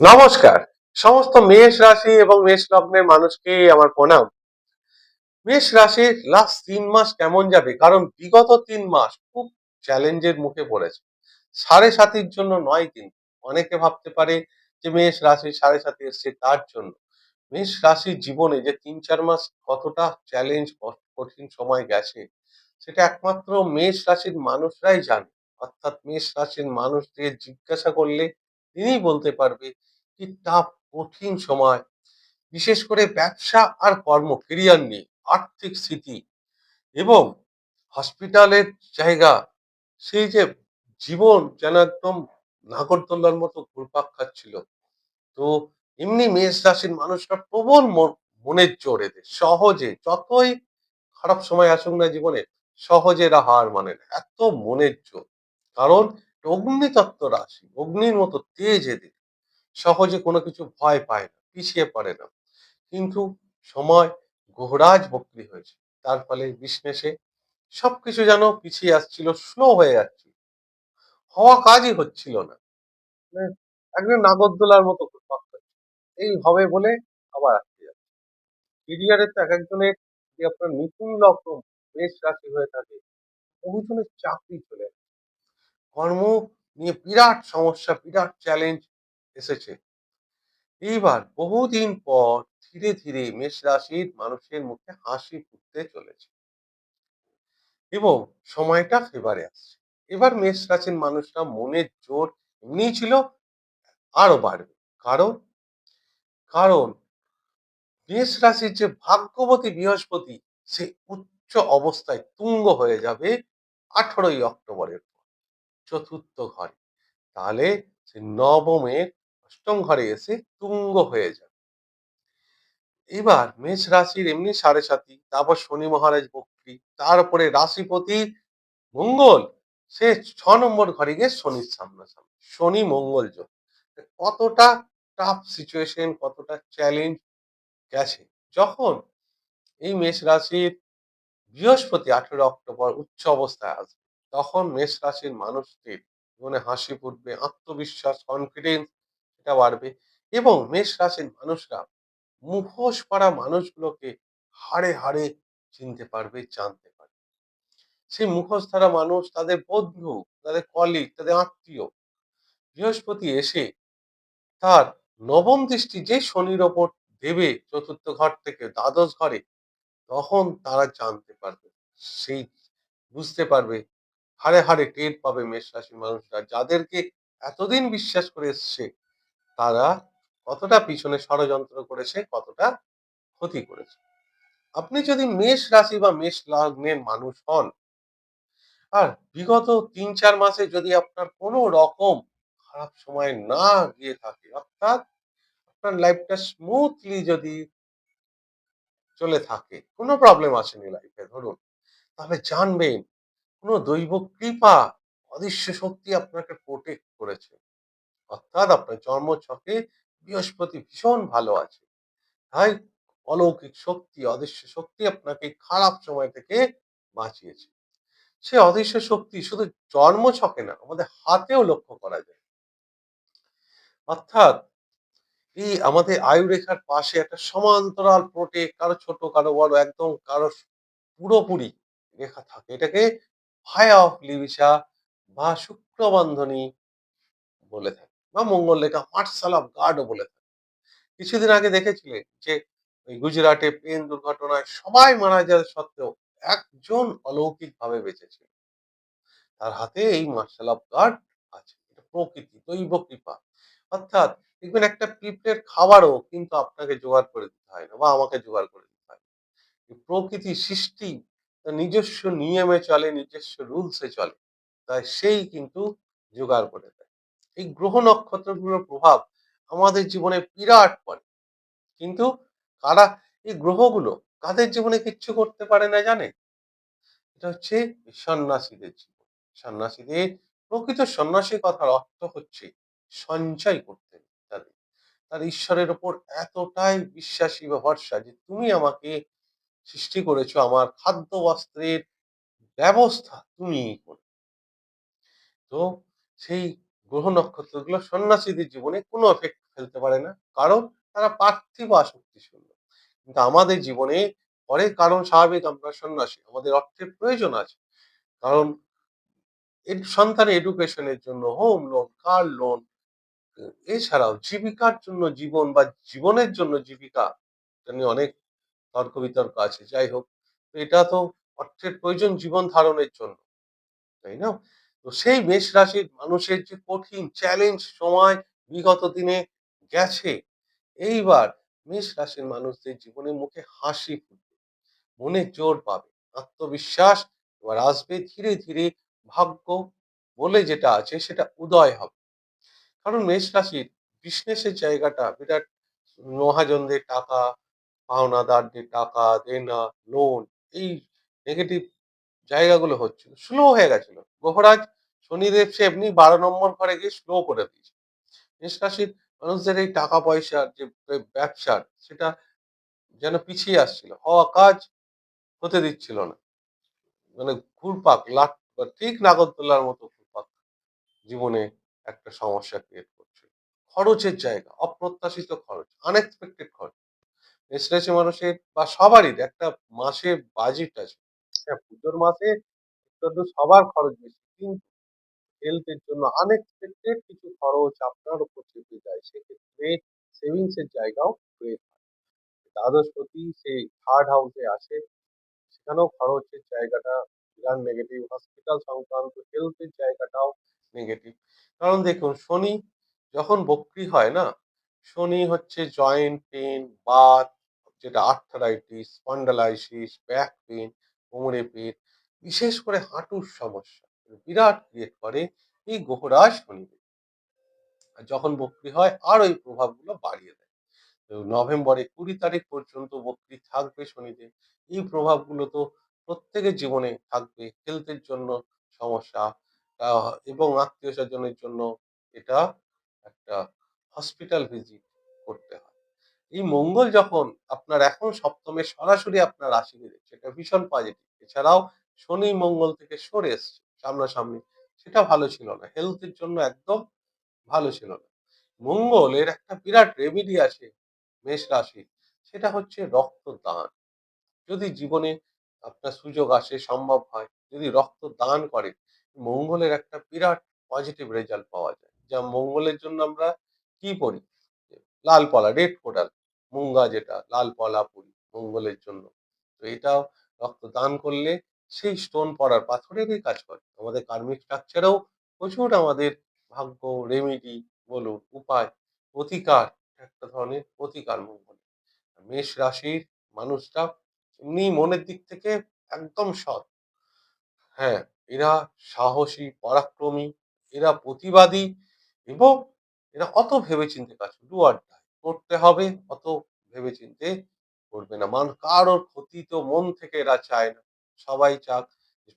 নমস্কার। সমস্ত মেষ রাশি এবং মেষ লগ্নের মানুষকে আমার প্রণাম। মেষ রাশির লাস্ট তিন মাস কেমন যাবে? কারণ বিগত তিন মাস খুব চ্যালেঞ্জের মুখে পড়েছে। সাড়ে সাতির জন্য নয় কিন্তু, অনেকে ভাবতে পারে যে মেষ রাশি সাড়ে সাতি এসছে তার জন্য। মেষ রাশির জীবনে যে তিন চার মাস কতটা চ্যালেঞ্জ কঠিন সময় গেছে, সেটা একমাত্র মেষ রাশির মানুষরাই জানে। অর্থাৎ মেষ রাশির মানুষদের জিজ্ঞাসা করলে তিনিই বলতে পারবে কি টাফ কঠিন সময়। বিশেষ করে ব্যবসা আর কর্ম কেরিয়ার নিয়ে আর্থিক স্থিতি এবং হসপিটালের জায়গা, সেই যে জীবন যেন একদম নাগরদোল্লার মতো ঘুরপাক খাচ্ছিল। তো এমনি মেষ রাশির মানুষরা প্রবল মন- মনের জোর এদের সহজে, যতই খারাপ সময় আসুক না জীবনে, সহজে এরা হার মানে এত মনের জোর। কারণ অগ্নিতত্ত্ব রাশি, অগ্নির মতো তেজ এদের। সহজে কোনো কিছু ভয় পায় না, পিছিয়ে পড়ে না। কিন্তু সময় গোহরাজ বক্রি হয়েছে। তার ফলে বিজনেসে সবকিছু যেন পিছিয়ে আসছিল, স্লো হয়ে যাচ্ছিল। হওয়া কাজই হচ্ছিল না। মানে একদম নাগরদোলার মতো এই হবে বলে আবার আটকে যাচ্ছে। কেরিয়ারে তো এক একজনের যে আপনার নতুন লগ্ন বেশ রাশি হয়ে থাকে, বহুজনের চাকরি চলে। কর্ম নিয়ে বিরাট সমস্যা, বিরাট চ্যালেঞ্জ এসেছে। এইবার বহুদিন পর ধীরে ধীরে মেষ রাশির মানুষের মুখে হাসি ফুটতে চলেছে। এবং সময়টা ফেভারে আসছে। এবার মেষ রাশির মানুষরা মনের জোর এমনিই ছিল, আরও বাড়বে। কারণ কারণ মেষ রাশির যে ভাগ্যবতী বৃহস্পতি, সে উচ্চ অবস্থায় তুঙ্গ হয়ে যাবে আঠারোই অক্টোবরের পর, চতুর্থ ঘরে। তাহলে সে নবমের অষ্টম ঘরে এসে তুঙ্গ হয়ে যাবে এবার মেষ রাশির এমনি সাড়ে সাতি তারপর শনি মহারাজ বক্রী তারপরে রাশিপতি মঙ্গল, সে ছ নম্বর ঘরে গিয়ে শনির সামনাসামনি, শনি মঙ্গল যোগ। কতটা টাফ সিচুয়েশন কতটা চ্যালেঞ্জ গেছে। যখন এই মেষ রাশির বৃহস্পতি আঠেরো অক্টোবর উচ্চ অবস্থায় আসবে, তখন মেষ রাশির মানুষদের জীবনে হাসি ফুটবে, আত্মবিশ্বাস কনফিডেন্স এটা বাড়বে এবং মেষ রাশির মানুষরা মুখোশ পড়া মানুষগুলোকে হাড়ে হাড়ে চিনতে পারবে, জানতে পারবে। সেই মুখোশ ধরা মানুষ তাদের বন্ধু, তাদের কলিগ তাদের আত্মীয়, বৃহস্পতি এসে তার নবম দৃষ্টি যে শনির ওপর দেবে চতুর্থ ঘর থেকে দ্বাদশ ঘরে, তখন তারা জানতে পারবে, সেই বুঝতে পারবে, হাড়ে হাড়ে টের পাবে মেষ রাশির মানুষরা, যাদেরকে এতদিন বিশ্বাস করে এসছে তারা কতটা পিছনে ষড়যন্ত্র করেছে, কতটা ক্ষতি করেছে। আপনি যদি মেষ রাশি বা মেষ লগ্নের মানুষ হন, আর বিগত তিন চার মাসে যদি আপনার কোনো রকম খারাপ সময় না গিয়ে থাকে, অর্থাৎ আপনার লাইফটা স্মুথলি যদি চলে থাকে, কোনো প্রবলেম আসেনি লাইফে ধরুন, তাহলে জানবেন, কোনো দৈব কৃপা, অদৃশ্য শক্তি আপনাকে প্রোটেক্ট করেছে। অর্থাৎ আপনার জন্ম ছকে বৃহস্পতি ভীষণ ভালো আছে। তাই অলৌকিক শক্তি, অদৃশ্য শক্তি আপনাকে খারাপ সময় থেকে বাঁচিয়েছে। সে অদৃশ্য শক্তি শুধু জন্ম ছকে না, আমাদের হাতেও লক্ষ্য করা যায়। অর্থাৎ এই আমাদের আয়ু রেখার পাশে একটা সমান্তরাল প্রোটেক্ট কারও ছোট, কারও বড়, একদম কারও পুরোপুরি রেখা থাকে। এটাকে ভায়া অফ লিবিসা বা শুক্রবন্ধনী বলে থাকে। বা মঙ্গল লেখা মার্শাল গার্ডও বলে থাকে। কিছুদিন আগে দেখেছিলেন যে গুজরাটে প্লেন দুর্ঘটনায় সবাই মারা যাওয়ার সত্ত্বেও একজন অলৌকিক ভাবে বেঁচেছিল। তার হাতে এই মার্শাল গার্ড আছে। প্রকৃতি, দৈব কৃপা। অর্থাৎ দেখবেন একটা পিঁপড়ের খাবারও কিন্তু আপনাকে জোগাড় করে দিতে হয় না বা আমাকে জোগাড় করে দিতে হয় প্রকৃতি সৃষ্টি নিজস্ব নিয়মে চলে, নিজস্ব রুলসে চলে। তাই সেই কিন্তু জোগাড় করে এই গ্রহ নক্ষত্রগুলোর প্রভাব আমাদের জীবনে বিরাট পড়ে। কিন্তু কারা এই গ্রহগুলো কাদের জীবনে কিচ্ছু করতে পারে না জানে এটা হচ্ছে সন্ন্যাসীদের জীবন। সন্ন্যাসীদের প্রকৃত সন্ন্যাসী কথার অর্থ হচ্ছে সঞ্চয় করতে। তাদের, তার ঈশ্বরের ওপর এতটাই বিশ্বাসী বা ভরসা যে তুমি আমাকে সৃষ্টি করেছ, আমার খাদ্য বস্ত্রের ব্যবস্থা তুমি করে। তো সেই গ্রহ নক্ষত্রগুলো সন্ন্যাসীদের জীবনে কোনো এফেক্ট ফেলতে পারে না। কারণ তারা পার্থিব আসক্তি শূন্য। কিন্তু আমাদের জীবনে পরে কারণ স্বাভাবিক আমরা সন্ন্যাসী। আমাদের অর্থের প্রয়োজন আছে। কারণ সন্তানের এডুকেশনের জন্য হোম লোন কার লোন এছাড়াও জীবিকার জন্য জীবন বা জীবনের জন্য জীবিকা নিয়ে অনেক তর্ক বিতর্ক আছে। যাই হোক, এটা তো অর্থের প্রয়োজন জীবন ধারণের জন্য, তাই না? তো সেই মেষ রাশির মানুষের যে কঠিন চ্যালেঞ্জ সময় বিগত দিনে গেছে, এইবার মেষ রাশির মানুষদের জীবনে মুখে হাসি ফুটবে, মনে জোর পাবে, আত্মবিশ্বাস এবার আসবে ধীরে ধীরে, ভাগ্য বলে যেটা আছে সেটা উদয় হবে। কারণ মেষ রাশির বিজনেসের জায়গাটা বিরাট মহাজনদের টাকা, পাওনাদারদের টাকা, দেনা লোন এই নেগেটিভ জায়গাগুলো হচ্ছিল স্লো হয়ে গেছিল। গ্রহরাজ শনিদেব সে এমনি বারো নম্বর ঘরে গিয়ে স্লো করে দিয়েছে। মেষ রাশির মানুষদের এই টাকা পয়সার যে ব্যবসার সেটা যেন পিছিয়ে আসছিল। হওয়া কাজ হতে দিচ্ছিল না। মানে ঘুরপাক লাট, ঠিক নাগরদোলার মতো ঘুরপাক জীবনে একটা সমস্যা ক্রিয়েট করছে। খরচের জায়গা, অপ্রত্যাশিত খরচ আনএক্সপেক্টেড খরচ। মেষরাশি মানুষের বা সবারই একটা মাসে বাজেট আছে। হ্যাঁ পুজোর মাসে একটু সবার খরচ বেশি। কিন্তু হেলথের জন্য আনএক্সপেক্টেড কিছু খরচ আপনার উপর চেপে যায়। সেক্ষেত্রে সেভিংস এর জায়গাও হয়ে। থাকে দ্বাদশপতি সেই থার্ড হাউসে আসে, সেখানেও খরচের জায়গাটা বিরাট নেগেটিভ হসপিটাল সংক্রান্ত হেলথের জায়গাটাও নেগেটিভ কারণ দেখুন, শনি যখন বক্রি হয় না, শনি হচ্ছে জয়েন্ট পেন বাত যেটা আর্থারাইটিস স্পন্ডালাইসিস ব্যাক পেন কোমরে পেট, বিশেষ করে হাঁটুর সমস্যা। বিরাট ক্রিয়েট করে এই গ্রহরাজ শনিদেব। আর যখন বক্রি হয় আর ওই প্রভাবগুলো বাড়িয়ে দেয়। নভেম্বরে কুড়ি তারিখ পর্যন্ত বক্রি থাকবে শনিদেব। এই প্রভাবগুলো তো প্রত্যেকের জীবনে থাকবে। হেলথের জন্য সমস্যা এবং আত্মীয় স্বজনের জন্য এটা একটা হসপিটাল ভিজিট করতে হয়। এই মঙ্গল যখন আপনার এখন সপ্তমে সরাসরি আপনার রাশি বেরোচ্ছে এটা ভীষণ পজিটিভ এছাড়াও শনি মঙ্গল থেকে সরে এসছে সামনাসামনি, সেটা ভালো ছিল না। হেলথের জন্য একদম ভালো ছিল না। মঙ্গলের একটা বিরাট রেমিডি আছে মেষ রাশি সেটা হচ্ছে রক্তদান। যদি জীবনে আপনার সুযোগ আসে, সম্ভব হয়, যদি রক্ত দান করেন মঙ্গলের একটা বিরাট পজিটিভ রেজাল্ট পাওয়া যায়। যা মঙ্গলের জন্য আমরা কি করি লাল পলা রেড কোডাল মুঙ্গা যেটা, লাল পলা পরি, মঙ্গলের জন্য। তো এটাও রক্ত দান করলে সেই স্টোন পড়ার পাথরেরই কাজ করে। আমাদের কার্মিক স্ট্রাকচারেও প্রচুর আমাদের ভাগ্য রেমিডি বলুন, উপায় প্রতিকার একটা ধরনের প্রতিকার মঙ্গল। মেষ রাশির মানুষটা এমনি মনের দিক থেকে একদম সৎ। হ্যাঁ এরা সাহসী, পরাক্রমী, এরা প্রতিবাদী এবং এরা অত ভেবেচিন্তে কাজ ডু আর ডাই করতে হবে, অত ভেবেচিন্তে করবে না। মান কারোর ক্ষতি তো মন থেকে এরা চায় না। সবাই চাক।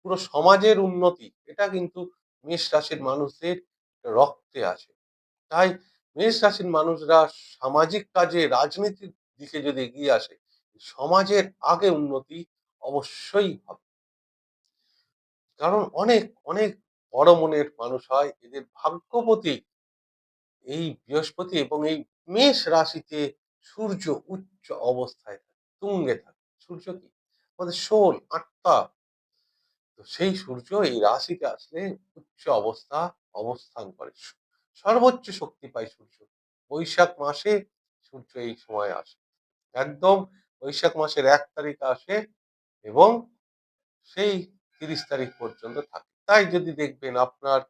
পুরো সমাজের উন্নতি, এটা কিন্তু মেষ রাশির মানুষদের রক্তে আছে। তাই মেষ রাশির মানুষরা সামাজিক কাজে, রাজনীতির দিকে যদি এগিয়ে আসে, সমাজের আগে উন্নতি অবশ্যই হবে। কারণ অনেক অনেক বড় মনের মানুষ হয়, এদের ভাগ্যপতি এই বৃহস্পতি এবং এই মেষ রাশিতে সূর্য উচ্চ অবস্থায় থাকে, তুঙ্গে থাকে। সূর্য কি? আমাদের সোল আত্মা তো সেই সূর্য এই রাশিতে আসলে উচ্চ অবস্থা, অবস্থান করে। সর্বোচ্চ শক্তি পায় সূর্য। বৈশাখ মাসে সূর্য এই সময় আসে। একদম বৈশাখ মাসের এক তারিখ আসে এবং সেই তিরিশ তারিখ পর্যন্ত থাকে। তাই যদি দেখবেন আপনার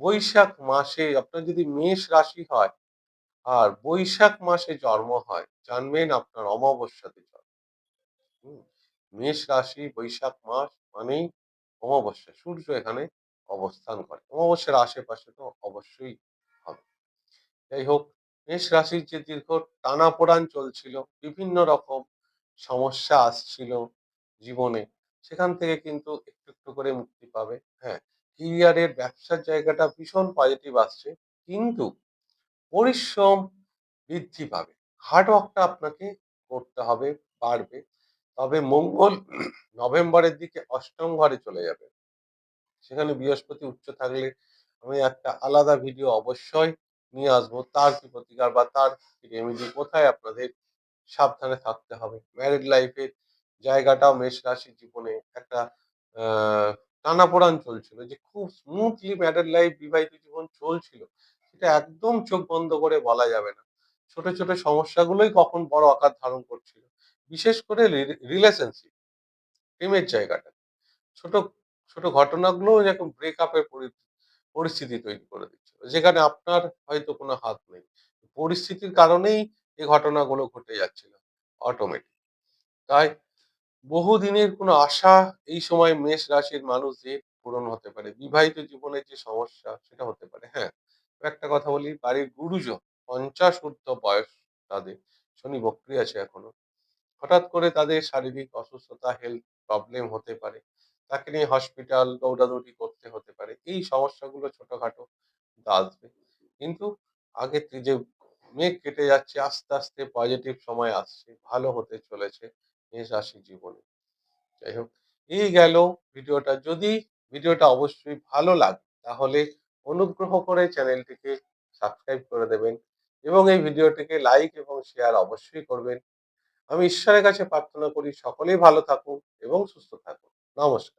বৈশাখ মাসে, আপনার যদি মেষ রাশি হয় আর বৈশাখ মাসে জন্ম হয়, জানবেন আপনার অমাবস্যাতে জন্ম। মেষ রাশি বৈশাখ মাস মানেই অমাবস্যা, সূর্য এখানে অবস্থান করে। অমাবস্যার আশেপাশে তো অবশ্যই হবে। যাই হোক, মেষ রাশির যে দীর্ঘ টানাপোড়ান চলছিল, বিভিন্ন রকম সমস্যা আসছিল জীবনে, সেখান থেকে কিন্তু একটু একটু করে মুক্তি পাবে। হ্যাঁ ক্যারিয়ারের ব্যবসার জায়গাটা ভীষণ পজিটিভ আসছে, কিন্তু পরিশ্রম বৃদ্ধি পাবে। হার্ডওয়ার্কটা আপনাকে করতে হবে পারবে তবে মঙ্গল নভেম্বরের দিকে অষ্টম ঘরে চলে যাবে। সেখানে বৃহস্পতি উচ্চ থাকলে আমি একটা আলাদা ভিডিও অবশ্যই নিয়ে আসব। তার কি প্রতিকার বা তার রেমেডি কোথায় আপনাদের সাবধানে থাকতে হবে? ম্যারিড লাইফের জায়গাটাও মেষ রাশির জীবনে একটা টানাপোড়ান চলছিল যে খুব স্মুথলি ম্যারিড লাইফ বিবাহিত জীবন চলছিল। সেটা একদম চোখ বন্ধ করে বলা যাবে না। ছোট ছোট সমস্যাগুলোই কখন বড় আকার ধারণ করছিল। বিশেষ করে রিলেশনশিপ প্রেমের জায়গাটা। ছোট ছোট ঘটনাগুলোও যখন ব্রেকআপের পরিস্থিতি তৈরি করে দিচ্ছিল। যেখানে আপনার হয়তো কোনো হাত নেই। পরিস্থিতির কারণেই এই ঘটনাগুলো ঘটে যাচ্ছিল অটোমেটিক তাই বহুদিনের কোনো আশা এই সময় মেষ রাশির মানুষদের পূরণ হতে পারে। বিবাহিত জীবনের যে সমস্যা সেটা হতে পারে। হ্যাঁ একটা কথা বলি, বাড়ির গুরুজন পঞ্চাশ ঊর্ধ্ব বয়স তাদের, শনি বক্রি আছে এখনও। হঠাৎ করে তাদের শারীরিক অসুস্থতা হেলথ প্রবলেম হতে পারে। তাকে নিয়ে হসপিটাল দৌড়াদৌড়ি করতে হতে পারে। এই সমস্যাগুলো ছোটখাটো আসবে। কিন্তু আগে যে মেঘ কেটে যাচ্ছে, আস্তে আস্তে পজিটিভ সময় আসছে, ভালো হতে চলেছে মেষ রাশির জীবনে। যাই হোক, এই গেল ভিডিওটা। যদি ভিডিওটা অবশ্যই ভালো লাগে, তাহলে অনুগ্রহ করে চ্যানেলটিকে সাবস্ক্রাইব করে দেবেন এবং এই ভিডিওটিকে লাইক এবং শেয়ার অবশ্যই করবেন। আমি ঈশ্বরের কাছে প্রার্থনা করি সকলেই ভালো থাকুন এবং সুস্থ থাকুন। নমস্কার।